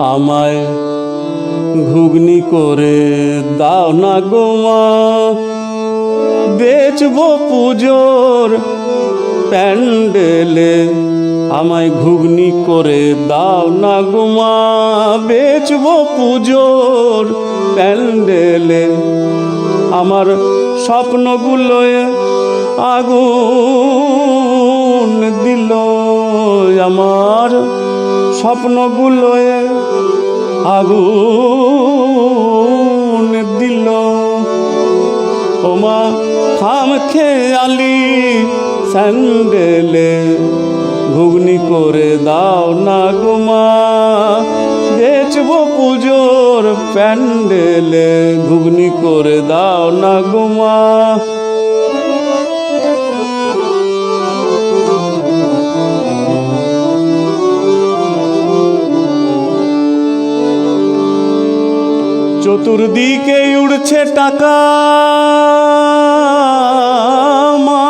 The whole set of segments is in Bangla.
আমায় ঘুগনি করে দাও না গোমা বেচবো পুজোর প্যান্ডেলে। আমায় ঘুগনি করে দাও না গোমা বেচবো পুজোর প্যান্ডেলে। আমার স্বপ্নগুলোয় আগুন দিল। আমার স্বপ্নগুলোয় আগুন দিল। ওমা খাম খেয়ালি, স্যান্ডেলে ঘুগনি করে দাও না গোমা বেচবো পুজোর প্যান্ডেলে ঘুগনি করে দাও না গোমা চতুর্দিকে উড়ছে টাকা মা।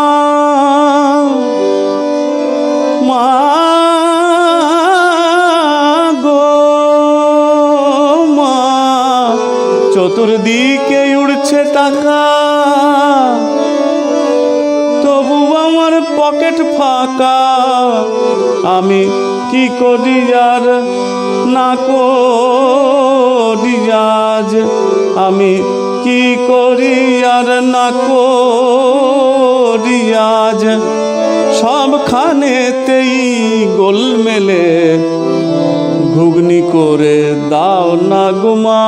চতুর্দিকে উড়ছে টাকা। তবু আমার পকেট ফাঁকা। আমি কি করি আর না করি আমি কি করি আর না করি সবখানেতেই গোল মেলে ঘুগনি করে দাও না গুমা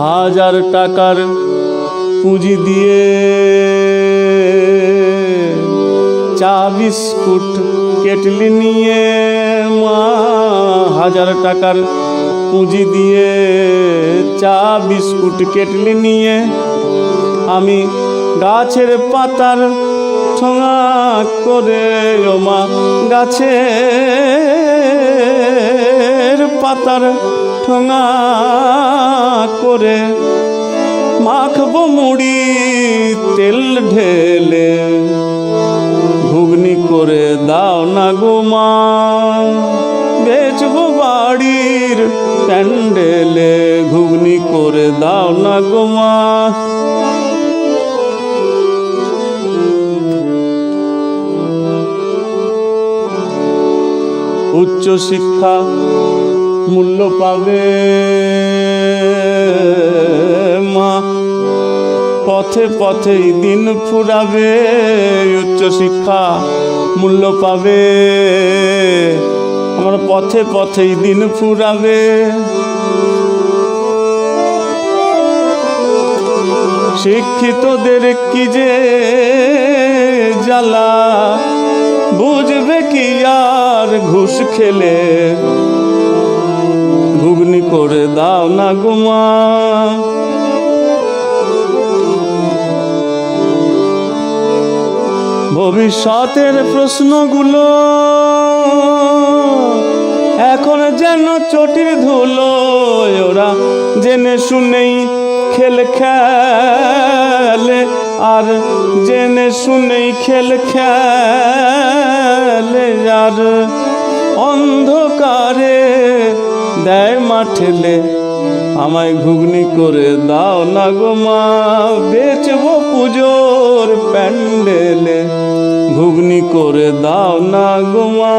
হাজার টাকার পুঁজি দিয়ে চা বিস্কুট কেটলি নিয়ে মা। হাজার টাকার পুঁজি দিয়ে চা, বিস্কুট কেটলি নিয়ে আমি গাছের পাতার ঠোঙা করে ও মা, গাছের পাতার ঠোঙা করে মাখবো মুড়ি, তেল ঢেলে প্যান্ডেলে ঘুগনি করে দাও না গোমা উচ্চ শিক্ষা মূল্য পাবে মা। পথে পথেই দিন ফুরাবে, উচ্চ শিক্ষা মূল্য পাবে। আমার পথে পথেই দিন ফুরাবে। শিক্ষিতদের কি যে জ্বালা? বুঝবে কি আর ঘুষ খেলে? ঘুগনি করে দাও না গুমা ভবিষ্যতের প্রশ্নগুলো এখন যেন চটির ধুলো ওরা জেনে শুনেই খেল খেলে, আর জেনে শুনেই খেল খেলে, আর অন্ধকারে দেয় মাঠেলে আমায় ঘুগনি করে দাও না গো মা, বেচবো পুজোর প্যান্ডেলে। ঘুগনি করে দাও না গো মা।